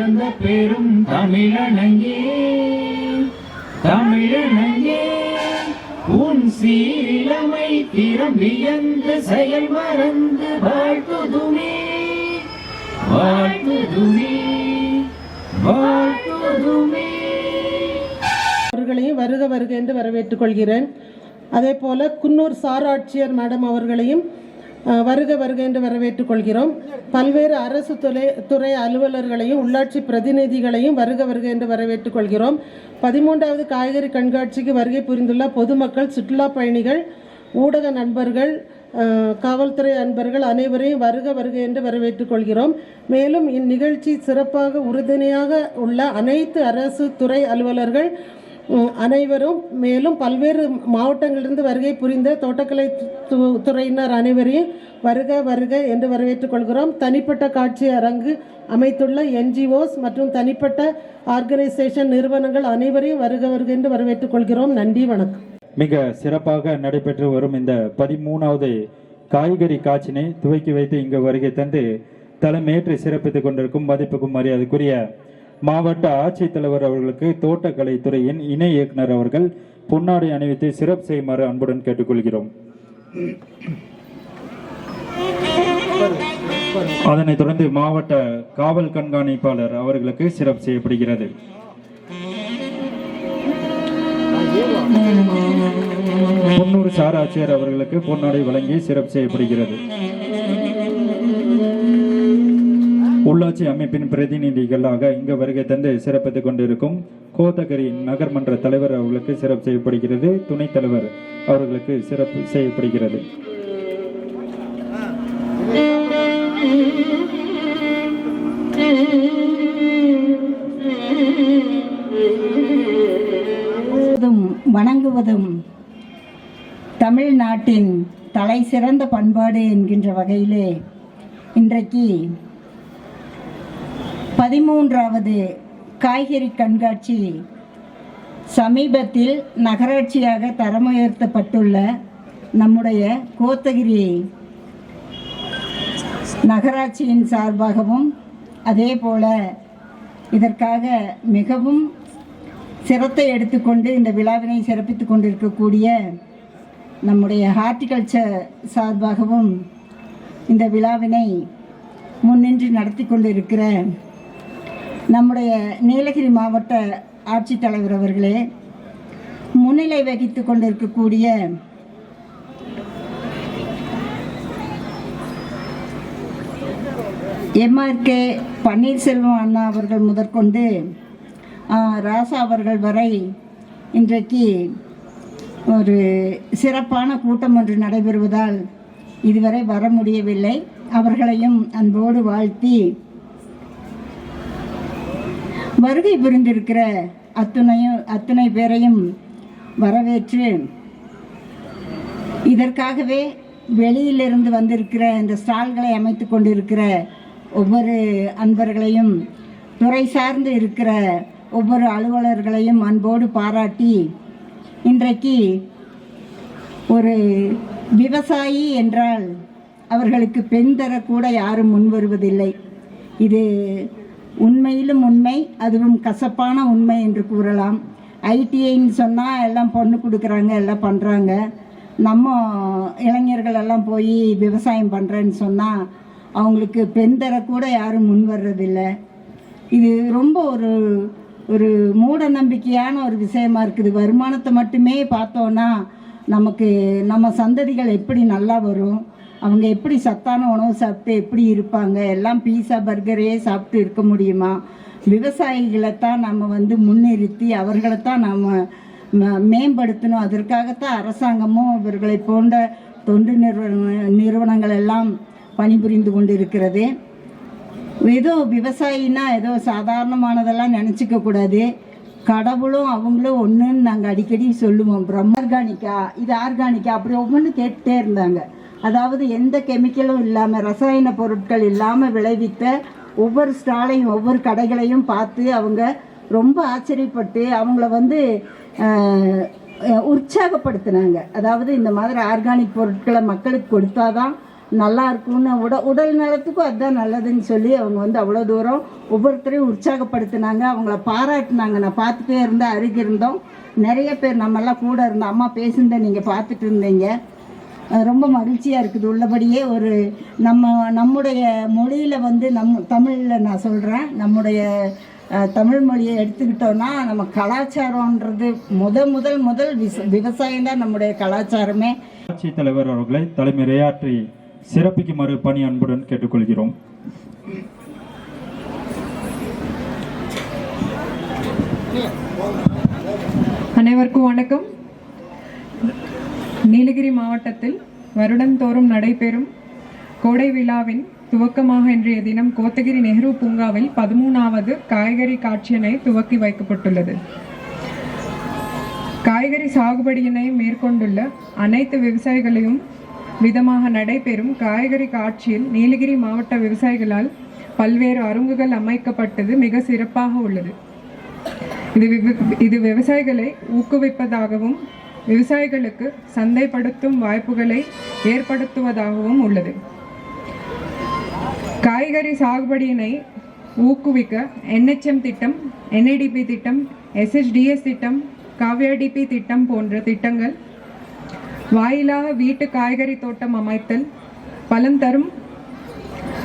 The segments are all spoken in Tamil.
பிறந்த பெரும் தமிழனங்கே. தமிழனங்கே உன் சீரிழமை திறம் வியந்து செயல் மறந்து வாழ்த்துதுமே. வாழ்த்துதுமே வாழ்த்துதுமே. அவர்களையும் வருக வருக என்று வரவேற்றுக் கொள்கிறேன் அதே போல குன்னூர் சாராட்சியர் மேடம் அவர்களையும் வருக வருக என்று வரவேற்றுக் கொள்கிறோம். பல்வேறு அரசு துறை துறை அலுவலர்களையும் உள்ளாட்சி பிரதிநிதிகளையும் வருக வருக என்று வரவேற்றுக் கொள்கிறோம். பதிமூன்றாவது காய்கறி கண்காட்சிக்கு வருகை புரிந்துள்ள பொதுமக்கள் சுற்றுலா பயணிகள் ஊடக நண்பர்கள் காவல்துறை அன்பர்கள் அனைவரையும் வருக வருக என்று வரவேற்றுக் கொள்கிறோம். மேலும் இந்நிகழ்ச்சி சிறப்பாக உறுதுணையாக உள்ள அனைத்து அரசு துறை அலுவலர்கள் அனைவரும் மேலும் பல்வேறு மாவட்டங்களிலிருந்து வருகை புரிந்த தோட்டக்கலை து- துறையினர் அனைவரையும் வருக வருக என்று வரவேற்றுக் கொள்கிறோம். தனிப்பட்ட காட்சி அரங்கு அமைத்துள்ள என்ஜிஓஸ் மற்றும் தனிப்பட்ட ஆர்கனைசேஷன் நிறுவனங்கள் அனைவரையும் வருக வருக என்று வரவேற்றுக் கொள்கிறோம். நன்றி வணக்கம். மிக சிறப்பாக நடைபெற்று வரும் இந்த பதிமூணாவது காய்கறி காட்சினை துவக்கி வைத்து இங்கு வருகை தந்து தலைமையேற்று சிறப்பித்துக் கொண்டிருக்கும் மதிப்புக்கும் மரியாதைக்குரிய மாவட்ட ஆட்சித்தலைவர் அவர்களுக்கு தோட்டக்கலை துறையின் இணை இயக்குனர் அவர்கள் பொன்னாடை அணிவித்து சிறப்பு செய்யுமாறு அன்புடன் கேட்டுக்கொள்கிறோம். அதனைத் தொடர்ந்து மாவட்ட காவல் கண்காணிப்பாளர் அவர்களுக்கு சிறப்பு செய்யப்படுகிறது. பொன்னூர் சார் ஆட்சியர் அவர்களுக்கு பொன்னாடை வழங்கி சிறப்பு செய்யப்படுகிறது. உள்ளாட்சி அமைப்பின் பிரதிநிதிகளாக இங்கு வருகை தந்து சிறப்பித்துக் கொண்டிருக்கும் கோத்தகிரி நகர்மன்ற தலைவர் அவர்களுக்கு சிறப்பு செய்யப்படுகிறது. துணைத் தலைவர் அவர்களுக்கு சிறப்பு செய்யப்படுகிறது. வணங்குவதும் வணங்குவதும் தமிழ்நாட்டின் தலை சிறந்த பண்பாடு என்கின்ற வகையிலே இன்றைக்கு பதிமூன்றாவது காய்கறி கண்காட்சி. சமீபத்தில் நகராட்சியாக தரமுயர்த்தப்பட்டுள்ள நம்முடைய கோத்தகிரி நகராட்சியின் சார்பாகவும் அதே போல இதற்காக மிகவும் சிரத்தை எடுத்துக்கொண்டு இந்த விழாவினை சிறப்பித்துக் கொண்டிருக்கக்கூடிய நம்முடைய ஹார்டிகல்ச்சர் சார்பாகவும் இந்த விழாவினை முன்னின்று நடத்தி கொண்டிருக்கிற நம்முடைய நீலகிரி மாவட்ட ஆட்சித்தலைவர் அவர்களே முன்னிலை வகித்து கொண்டிருக்கக்கூடிய எம்ஆர்கே பன்னீர்செல்வம் அண்ணா அவர்கள் முதற்கொண்டு ராசா அவர்கள் வரை இன்றைக்கு ஒரு சிறப்பான கூட்டம் ஒன்று நடைபெறுவதால் இதுவரை வர முடியவில்லை. அவர்களையும் அன்போடு வாழ்த்தி வருகை புரிந்திருக்கிற அத்துணையும் அத்துணை பேரையும் வரவேற்று இதற்காகவே வெளியிலிருந்து வந்திருக்கிற இந்த ஸ்டால்களை அமைத்து கொண்டிருக்கிற ஒவ்வொரு அன்பர்களையும் துறை சார்ந்து இருக்கிற ஒவ்வொரு அலுவலர்களையும் அன்போடு பாராட்டி இன்றைக்கு ஒரு விவசாயி என்றால் அவர்களுக்கு பெண் தரக்கூட யாரும் முன் வருவதில்லை இது உண்மையிலும் உண்மை அதுவும் கசப்பான உண்மை என்று கூறலாம். ஐடிஐன்னு சொன்னால் எல்லாம் பொண்ணு கொடுக்குறாங்க எல்லாம் பண்ணுறாங்க நம்ம இளைஞர்கள் எல்லாம் போய் விவசாயம் பண்ணுறேன்னு சொன்னால் அவங்களுக்கு பெண் தரக்கூட யாரும் முன் வர்றதில்லை. இது ரொம்ப ஒரு ஒரு மூட நம்பிக்கையான ஒரு விஷயமா இருக்குது. வருமானத்தை மட்டுமே பார்த்தோன்னா நமக்கு நம்ம சந்ததிகள் எப்படி நல்லா வரும்? அவங்க எப்படி சத்தான உணவு சாப்பிட்டு எப்படி இருப்பாங்க? எல்லாம் பீஸா பர்கரே சாப்பிட்டு இருக்க முடியுமா? விவசாயிகளை தான் நம்ம வந்து முன்னிறுத்தி அவர்களை தான் நாம் மேம்படுத்தணும். அதற்காகத்தான் அரசாங்கமும் இவர்களை போன்ற தொண்டு நிறுவன நிறுவனங்கள் எல்லாம் பணிபுரிந்து கொண்டிருக்கிறது. ஏதோ விவசாயினா ஏதோ சாதாரணமானதெல்லாம் நினச்சிக்க கூடாது. கடவுளும் அவங்களும் ஒன்றுன்னு நாங்கள் அடிக்கடி சொல்லுவோம். பிரம்ம ஆர்கானிக்கா இது ஆர்கானிக்கா அப்படி ஒவ்வொன்று கேட்டுட்டே இருந்தாங்க. அதாவது எந்த கெமிக்கலும் இல்லாமல் ரசாயன பொருட்கள் இல்லாமல் விளைவித்த ஒவ்வொரு ஸ்டாலையும் ஒவ்வொரு கடைகளையும் பார்த்து அவங்க ரொம்ப ஆச்சரியப்பட்டு அவங்கள வந்து உற்சாகப்படுத்தினாங்க. அதாவது இந்த மாதிரி ஆர்கானிக் பொருட்களை மக்களுக்கு கொடுத்தாதான் நல்லா இருக்கும்னு உட உடல் நலத்துக்கும் அதுதான் நல்லதுன்னு சொல்லி அவங்க வந்து அவ்வளோ தூரம் ஒவ்வொருத்தரையும் உற்சாகப்படுத்தினாங்க. அவங்கள பாராட்டினாங்க. நான் பார்த்துட்டே இருந்தேன் அருகிருந்தோம் நிறைய பேர் நம்மெல்லாம் கூட இருந்தோம் அம்மா பேசுனதை நீங்கள் பார்த்துட்டு இருந்தீங்க. ரொம்ப மகிழ்ச்சியாக இருக்குது. உள்ளபடியே ஒரு நம்ம நம்முடைய மொழியில் வந்து நம் தமிழில் நான் சொல்கிறேன் நம்முடைய தமிழ் மொழியை எடுத்துக்கிட்டோன்னா நம்ம கலாச்சாரன்றது முத முதல் முதல் விச விவசாயம் தான் நம்முடைய கலாச்சாரமே. ஆட்சித் தலைவர் அவர்களை தலைமையுரையாற்றி சிறப்பிக்குமாறு பணி அன்புடன் கேட்டுக்கொள்கிறோம். அனைவருக்கும் வணக்கம். நீலகிரி மாவட்டத்தில் வருடந்தோறும் நடைபெறும் கோடை விழாவின் துவக்கமாக இன்றைய தினம் கோத்தகிரி நெஹ்ரு பூங்காவில் பதிமூணாவது காய்கறி காட்சியினை துவக்கி வைக்கப்பட்டுள்ளது. காய்கறி சாகுபடியினை மேற்கொண்டுள்ள அனைத்து விவசாயிகளையும் விதமாக நடைபெறும் காய்கறி காட்சியில் நீலகிரி மாவட்ட விவசாயிகளால் பல்வேறு அரங்குகள் அமைக்கப்பட்டது மிக சிறப்பாக உள்ளது. இது இது விவசாயிகளை ஊக்குவிப்பதாகவும் விவசாயிகளுக்கு சந்தைப்படுத்தும் வாய்ப்புகளை ஏற்படுத்துவதாகவும் உள்ளது. காய்கறி சாகுபடியினை ஊக்குவிக்க என்ஹெச்எம் திட்டம் என்ஐடிபி திட்டம் எஸ்ஹெச்டிஎஸ் திட்டம் காவியாடிபி திட்டம் போன்ற திட்டங்கள் வாயிலாக வீட்டு காய்கறி தோட்டம் அமைத்தல் பலன் தரும்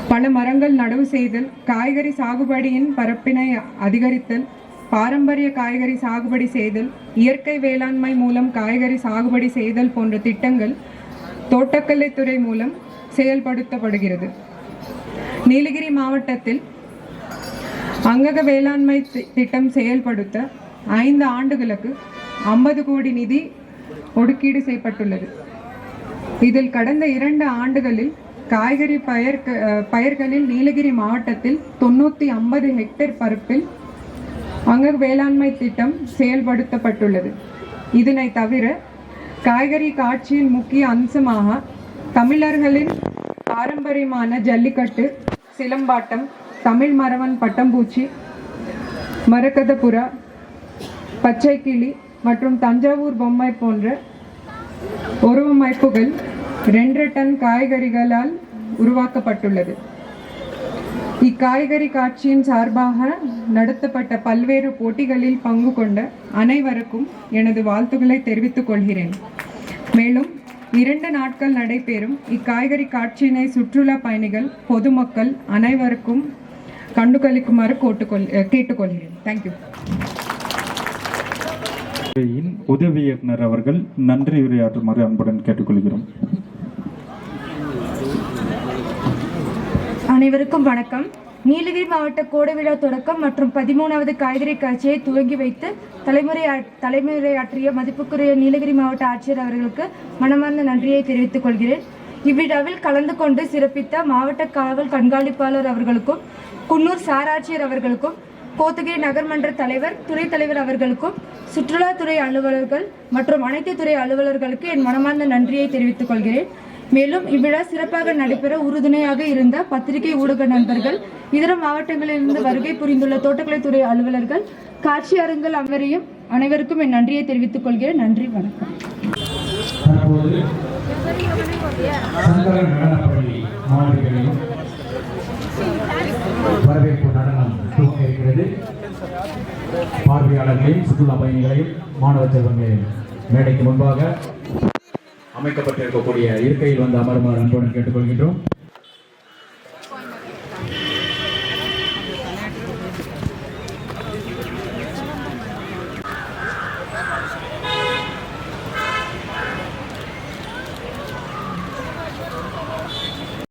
பல மரங்கள் நடவு செய்தல் காய்கறி சாகுபடியின் பரப்பினை அதிகரித்தல் பாரம்பரிய காய்கறி சாகுபடி செய்தல் இயற்கை வேளாண்மை மூலம் காய்கறி சாகுபடி செய்தல் போன்ற திட்டங்கள் தோட்டக்கலைத்துறை மூலம் செயல்படுத்தப்படுகிறது. நீலகிரி மாவட்டத்தில் அங்கக வேளாண்மை தி- திட்டம் செயல்படுத்த ஐந்து ஆண்டுகளுக்கு ஐம்பது கோடி நிதி ஒதுக்கீடு செய்யப்பட்டுள்ளது. இதில் கடந்த இரண்டு ஆண்டுகளில் காய்கறி பயிர் பயிர்களில் நீலகிரி மாவட்டத்தில் தொண்ணூற்றி ஐம்பது ஹெக்டேர் பரப்பில் அங்கு வேளாண்மை திட்டம் செயல்படுத்தப்பட்டுள்ளது. இதனை தவிர காய்கறி காட்சியின் முக்கிய அம்சமாக தமிழர்களின் பாரம்பரியமான ஜல்லிக்கட்டு சிலம்பாட்டம் தமிழ் மரவன் பட்டம்பூச்சி மரக்கதபுரா பச்சை கிளி மற்றும் தஞ்சாவூர் பொம்மை போன்ற உருவமைப்புகள் ரெண்டு டன் காய்கறிகளால் உருவாக்கப்பட்டுள்ளது. இக்காய்கறி காட்சியின் சார்பாக நடத்தப்பட்ட பல்வேறு போட்டிகளில் பங்கு கொண்ட அனைவருக்கும் எனது வாழ்த்துக்களை தெரிவித்துக் கொள்கிறேன். மேலும் இரண்டு நாட்கள் நடைபெறும் இக்காய்கறி காட்சியினை சுற்றுலா பயணிகள் பொதுமக்கள் அனைவருக்கும் கண்டுகளிக்குமாறு கோட்டுக்கொள் கேட்டுக்கொள்கிறேன். தேங்க்யூ உதவி இயக்குனர் அவர்கள் நன்றி உரையாற்றுமாறு அன்புடன் கேட்டுக்கொள்கிறோம். அனைவருக்கும் வணக்கம். நீலகிரி மாவட்ட கோடை விழா தொடக்கம் மற்றும் பதிமூணாவது காய்கறி காட்சியை துவங்கி வைத்து தலைமுறை தலைமுறையாற்றிய மதிப்புக்குரிய நீலகிரி மாவட்ட ஆட்சியர் அவர்களுக்கு மனமார்ந்த நன்றியை தெரிவித்துக் கொள்கிறேன். இவ்விழாவில் கலந்து கொண்டு சிறப்பித்த மாவட்ட காவல் கண்காணிப்பாளர் அவர்களுக்கும் குன்னூர் சாராட்சியர் அவர்களுக்கும் கோத்தகிரி நகர்மன்ற தலைவர் துறை தலைவர் அவர்களுக்கும் சுற்றுலாத்துறை அலுவலர்கள் மற்றும் அனைத்து துறை அலுவலர்களுக்கு என் மனமார்ந்த நன்றியை தெரிவித்துக் கொள்கிறேன். மேலும் இவ்விழா சிறப்பாக நடைபெற உறுதுணையாக இருந்த பத்திரிகை ஊடக நண்பர்கள் இதர மாவட்டங்களிலிருந்து வருகை புரிந்துள்ள தோட்டக்கலைத்துறை அலுவலர்கள் காட்சி அரங்கள் அனைவரையும் அனைவருக்கும் என் நன்றியை தெரிவித்துக் கொள்கிறேன். நன்றி வணக்கம். வரவேற்பு நடனம் துவங்க இருக்கிறது பார்வையாளர்களையும் சுற்றுலா பயணிகளையும் மாணவ செல்வங்களையும் மேடைக்கு முன்பாக அமைக்கப்பட்டிருக்கக்கூடிய இருக்கையில் வந்து அமருமாறு அன்புடன் கேட்டுக்கொள்கின்றோம்.